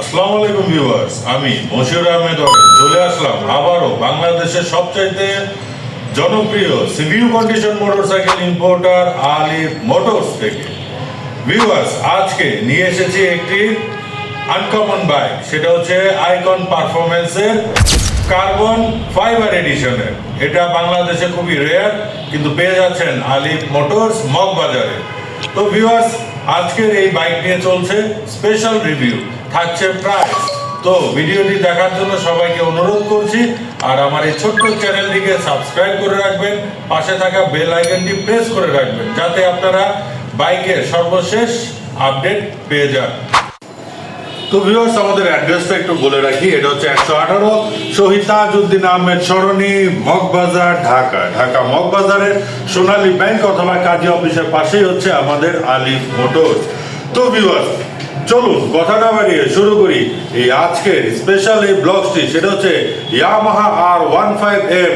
আসসালামু আলাইকুম ভিউয়ার্স, আমি মশিউর আহমেদ চলে আসলাম আবারও বাংলাদেশের সবচাইতে জনপ্রিয় sea view condition motorcycle importer Alif motors থেকে। ভিউয়ার্স, আজকে নিয়ে এসেছি একটি আনকমন বাইক সেটা হচ্ছে আইকন পারফরমেন্সের কার্বন ফাইবার এডিশনের এটা বাংলাদেশে খুবই রেয়ার কিন্তু পেয়ে যাচ্ছেন আলিফ মোটরস মগবাজারে। তো ভিউয়ার্স, আজকের এই বাইক নিয়ে চলছে স্পেশাল রিভিউ থাকছে প্রায়। তো ভিডিওটি দেখার জন্য সবাইকে অনুরোধ করছি, আর আমার এই ছোট্ট চ্যানেলটিকে সাবস্ক্রাইব করে রাখবেন, পাশে থাকা বেল আইকনটি প্রেস করে রাখবেন, যাতে আপনারা বাইকের সর্বশেষ আপডেট পেয়ে যান। তো ভিউয়ার্স আমাদের অ্যাড্রেসটা একটু বলে রাখি, এটা হচ্ছে একশো আঠারো শহীদ তাজউদ্দিন আহমেদ সরণি, মগবাজার, ঢাকা। ঢাকা মগবাজারের সোনালী ব্যাংক অথবা কাজী অফিসের পাশেই হচ্ছে আমাদের আলিফ মোটরস। তো ভিউয়ার্স চলুন কথা না বাড়িয়ে শুরু করি। এই আজকের স্পেশাল এই ব্লগসটি সেটা হচ্ছে Yamaha R one five M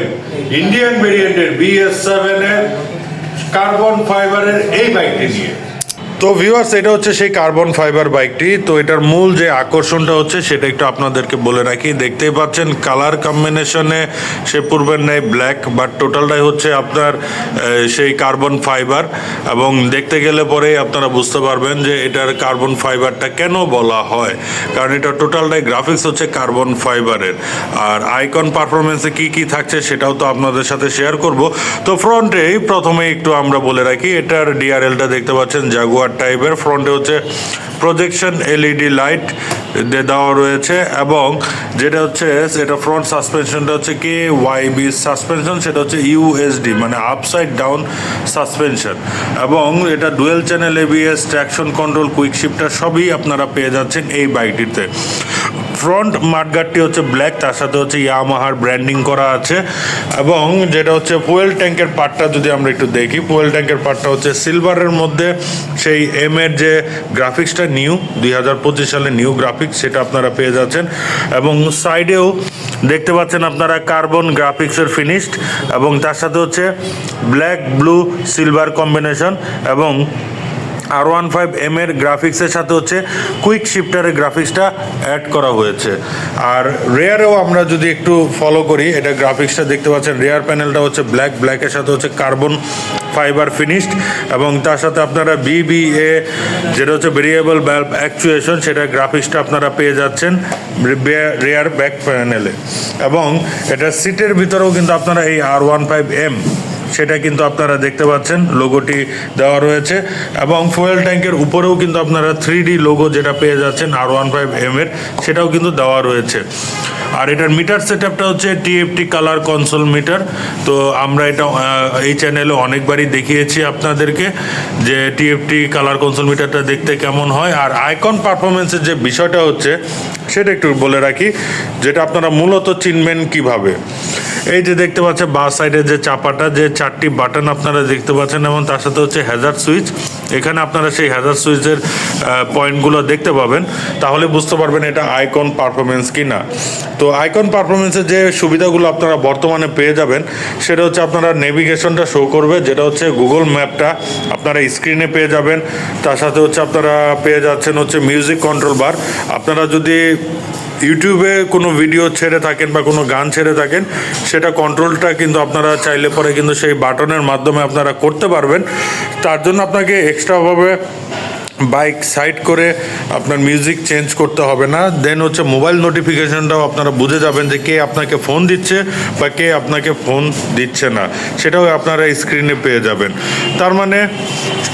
Indian ভেরিয়েন্টের বিএস সেভেন এর কার্বন ফাইবারের এই বাইকটি নিয়ে। তো ভিউয়ার্স এটা হচ্ছে সেই কার্বন ফাইবার বাইকটি তো এটার মূল যে আকর্ষণটা হচ্ছে, সেটা একটু আপনাদেরকে বলে রাখি। দেখতেই পাচ্ছেন কালার কম্বিনেশনে সে পূর্বের নেই ব্ল্যাক বাট টোটালটাই হচ্ছে আপনার সেই কার্বন ফাইবার এবং দেখতে গেলে পরেই আপনারা বুঝতে পারবেন যে এটার কার্বন ফাইবারটা কেন বলা হয়। কারণ এটা টোটালটাই গ্রাফিক্স হচ্ছে কার্বন ফাইবারের আর আইকন পারফরমেন্সে কি কি থাকছে, সেটাও তো আপনাদের সাথে শেয়ার করব। তো ফ্রন্টেই প্রথমে একটু আমরা বলে রাখি, এটার ডিআরএলটা দেখতে পাচ্ছেন জাগুয়ার টাইপের। ফ্রন্টে হচ্ছে প্রজেকশন এলইডি লাইট দেওয়া রয়েছে এবং যেটা হচ্ছে সেটা ফ্রন্ট সাসপেনশনটা হচ্ছে কে ওয়াইবি সাসপেনশন সেটা হচ্ছে ইউএসডি মানে আপসাইড ডাউন সাসপেনশন এবং এটা dual channel ABS traction control quick shifter সবই আপনারা পেয়ে যাচ্ছেন এই বাইকটিতে। ফ্রন্ট মাঠগার্ডটি হচ্ছে ব্ল্যাক তার সাথে হচ্ছে ইয়ামাহার ব্র্যান্ডিং করা আছে। এবং যেটা হচ্ছে ফুয়েল ট্যাঙ্কের পার্টটা যদি আমরা একটু দেখি ফুয়েল ট্যাঙ্কের পার্টটা হচ্ছে সিলভারের মধ্যে। সেই এম এর যে গ্রাফিক্সটা নিউ দুই হাজার পঁচিশ সালে নিউ গ্রাফিক্স সেটা আপনারা পেয়ে যাচ্ছেন। এবং সাইডেও দেখতে পাচ্ছেন আপনারা কার্বন গ্রাফিক্সের ফিনিশড এবং তার সাথে হচ্ছে ব্ল্যাক ব্লু সিলভার কম্বিনেশন এবং আর ওয়ান ফাইভ এম এর গ্রাফিক্সের সাথে হচ্ছে কুইক শিফটারের গ্রাফিক্সটা অ্যাড করা হয়েছে। আর রেয়ারেও আমরা যদি একটু ফলো করি, এটা গ্রাফিক্সটা দেখতে পাচ্ছেন রেয়ার প্যানেলটা হচ্ছে ব্ল্যাক ব্ল্যাকের সাথে হচ্ছে কার্বন ফাইবার ফিনিশড এবং তার সাথে আপনারা বিবিএ যেটা হচ্ছে ভেরিয়েবল ব্যালভ অ্যাকচুয়েশন সেটা গ্রাফিক্সটা আপনারা পেয়ে যাচ্ছেন রেয়ার ব্যাক প্যানেলে এবং এটা সিটের ভিতরেও কিন্তু আপনারা এই আর ওয়ান ফাইভ এম সেটা কিন্তু আপনারা দেখতে পাচ্ছেন লোগোটি দেওয়া রয়েছে। এবং ফুয়েল ট্যাঙ্কের উপরেও কিন্তু আপনারা থ্রি ডি লোগো যেটা পেয়ে যাচ্ছেন আর ওয়ান ফাইভ এম এর সেটাও কিন্তু দেওয়া রয়েছে। আর এটার মিটার সেট আপটা হচ্ছে টিএফটি কালার কনসোল মিটার তো আমরা এটা এই চ্যানেলে অনেকবারই দেখিয়েছি আপনাদেরকে যে টিএফটি কালার কনসোল মিটারটা দেখতে কেমন হয়। আর আইকন পারফরমেন্সের যে বিষয়টা হচ্ছে, সেটা একটু বলে রাখি, যেটা আপনারা মূলত চিনবেন কীভাবে। এই যে দেখতে পাচ্ছেন, বাঁ সাইডে যে চাপাটা, যে চারটি বাটন আপনারা দেখতে পাচ্ছেন, এবং তার সাথে হচ্ছে হ্যাজার সুইচ এখানে আপনারা সেই হ্যাজার সুইচের পয়েন্টগুলো দেখতে পাবেন। তাহলে বুঝতে পারবেন এটা আইকন পারফরমেন্স কি না তো আইকন পারফরমেন্সের যে সুবিধাগুলো আপনারা বর্তমানে পেয়ে যাবেন, সেটা হচ্ছে আপনারা নেভিগেশনটা শো করবে, যেটা হচ্ছে গুগল ম্যাপটা আপনারা স্ক্রিনে পেয়ে যাবেন। তার সাথে হচ্ছে আপনারা পেয়ে যাচ্ছেন হচ্ছে মিউজিক কন্ট্রোল বার আপনারা যদি ইউটিউবে কোনো ভিডিও ছেড়ে থাকেন বা কোনো গান ছেড়ে থাকেন, সেটা কন্ট্রোলটা কিন্তু আপনারা চাইলে পরে কিন্তু সেই বাটনের মাধ্যমে আপনারা করতে পারবেন। তার জন্য আপনাকে এক্সট্রাভাবে বাইক সাইড করে আপনার মিউজিক চেঞ্জ করতে হবে না। দেন হচ্ছে মোবাইল নোটিফিকেশনটাও আপনারা বুঝে যাবেন যে কে আপনাকে ফোন দিচ্ছে বা কে আপনাকে ফোন দিচ্ছে না। সেটাও আপনারা স্ক্রিনে পেয়ে যাবেন। তার মানে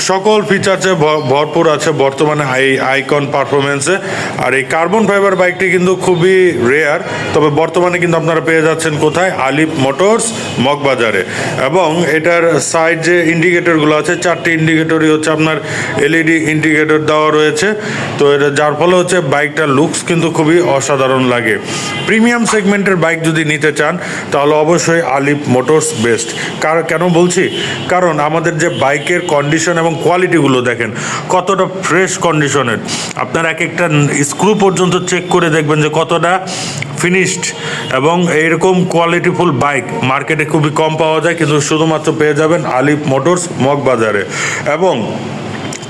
সকল ফিচার্সে ভরপুর আছে বর্তমানে এই আইকন পারফরমেন্সে আর এই কার্বন ফাইবার বাইকটি কিন্তু খুবই রেয়ার তবে বর্তমানে কিন্তু আপনারা পেয়ে যাচ্ছেন কোথায়? আলিফ মোটরস মগবাজারে। এবং এটার সাইড যে ইন্ডিকেটরগুলো আছে, চারটি ইন্ডিকেটরই হচ্ছে আপনার এলইডি ইন্ডিকেটর দেওয়া রয়েছে। তো এটা যার ফলে হচ্ছে বাইকটার লুকস কিন্তু খুবই অসাধারণ লাগে। প্রিমিয়াম সেগমেন্টের বাইক যদি নিতে চান, তাহলে অবশ্যই আলিফ মোটরস বেস্ট কার, কেন বলছি? কারণ আমাদের যে বাইকের কন্ডিশন এবং কোয়ালিটিগুলো দেখেন, কতটা ফ্রেশ কন্ডিশনের আপনার এক একটা স্ক্রু পর্যন্ত চেক করে দেখবেন যে কতটা ফিনিশড এবং এইরকম কোয়ালিটিফুল বাইক মার্কেটে খুবই কম পাওয়া যায়, কিন্তু শুধুমাত্র পেয়ে যাবেন আলিফ মোটরস মগবাজারে। এবং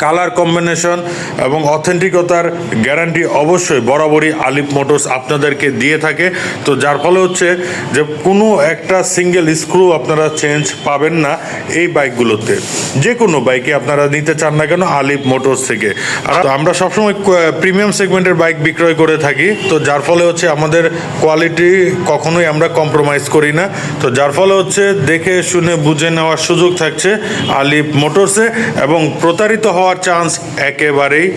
কালার কম্বিনেশন এবং অথেন্টিকতার গ্যারান্টি অবশ্যই বরাবরই আলিফ মোটরস আপনাদেরকে দিয়ে থাকে। তো যার ফলে হচ্ছে যে কোনো একটা সিঙ্গেল স্ক্রু আপনারা চেঞ্জ পাবেন না এই বাইকগুলোতে। যে কোনো বাইকে আপনারা নিতে চান না কেন আলিফ মোটরস থেকে। আর আমরা সবসময় প্রিমিয়াম সেগমেন্টের বাইক বিক্রয় করে থাকি। তো যার ফলে হচ্ছে আমাদের কোয়ালিটি কখনোই আমরা কম্প্রোমাইজ করি না। তো যার ফলে হচ্ছে দেখে শুনে বুঝে নেওয়ার সুযোগ থাকছে আলিফ মোটরসে এবং প্রতারিত হওয়ার চান্স একেবারেই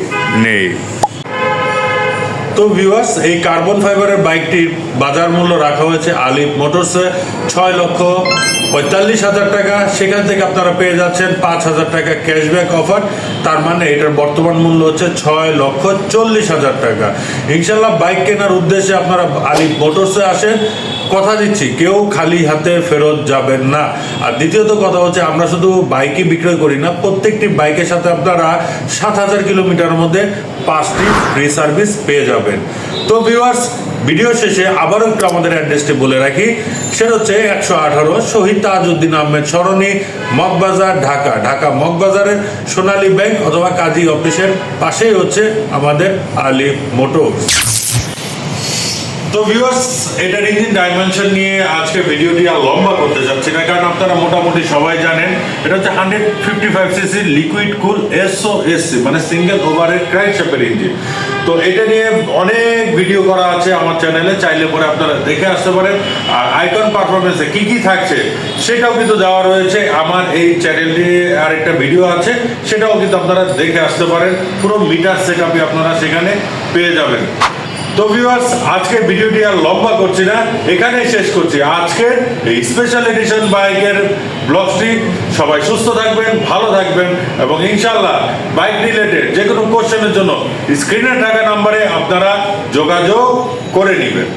নেই। তো ভিউয়ার্স এই কার্বন ফাইবারের বাইকটির বাজার মূল্য রাখা হয়েছে আলিফ মোটরসে ছয় লক্ষ পঁয়তাল্লিশ হাজার টাকা। সেখান থেকে আপনারা পেয়ে যাচ্ছেন পাঁচ হাজার টাকা ক্যাশব্যাক অফার তার মানে এটার বর্তমান মূল্য হচ্ছে ছয় লক্ষ চল্লিশ হাজার টাকা। ইনশাল্লাহ বাইক কেনার উদ্দেশ্যে আপনারা আলিফ মোটরসে আসেন। কথা দিচ্ছি, কেউ খালি হাতে ফেরত যাবেন না। আর দ্বিতীয়ত কথা হচ্ছে, আমরা শুধু বাইকই বিক্রয় করি না, প্রত্যেকটি বাইকের সাথে আপনারা সাত হাজার কিলোমিটারের মধ্যে পাঁচটি ফ্রি সার্ভিস পেয়ে যাবেন। তো ভিউয়ার্স ভিডিও শেষে আবারও একটু আমাদের অ্যাড্রেসটি বলে রাখি। সেটা হচ্ছে একশো আঠারো শহীদ তাজউদ্দিন আহমেদ সরণি, মগবাজার, ঢাকা। ঢাকা মগবাজারের সোনালী ব্যাংক অথবা কাজী অফিসের পাশেই হচ্ছে আমাদের আলিফ মোটরস। তো ভিউয়ার্স এটার ইঞ্জিন ডাইমেনশন নিয়ে আজকে ভিডিওটি আর লম্বা করতে না, কারণ আপনারা মোটামুটি সবাই জানেন, এটা হচ্ছে hundred fifty five CC liquid cool S O S C মানে সিঙ্গেল ওভারের ইঞ্জিন তো এটা নিয়ে অনেক ভিডিও করা আছে আমার চ্যানেলে চাইলে পরে আপনারা দেখে আসতে পারেন। আর আইকন পারফরমেন্সে কি কি থাকছে, সেটাও কিন্তু দেওয়া রয়েছে। আমার এই চ্যানেলটি আর একটা ভিডিও আছে, সেটাও কিন্তু আপনারা দেখে আসতে পারেন। পুরো মিটার সেট আপনারা সেখানে পেয়ে যাবেন। তো ভিউয়ার্স আজকে ভিডিওটি আর লম্বা করছি না, এখানেই শেষ করছি। আজকের এই স্পেশাল এডিশন বাইকের ব্লগটি সবাই সুস্থ থাকবেন, ভালো থাকবেন এবং ইনশাল্লাহ বাইক রিলেটেড যে কোনো কোশ্চেনের জন্য স্ক্রিনে থাকা নাম্বারে আপনারা যোগাযোগ করে নেবেন।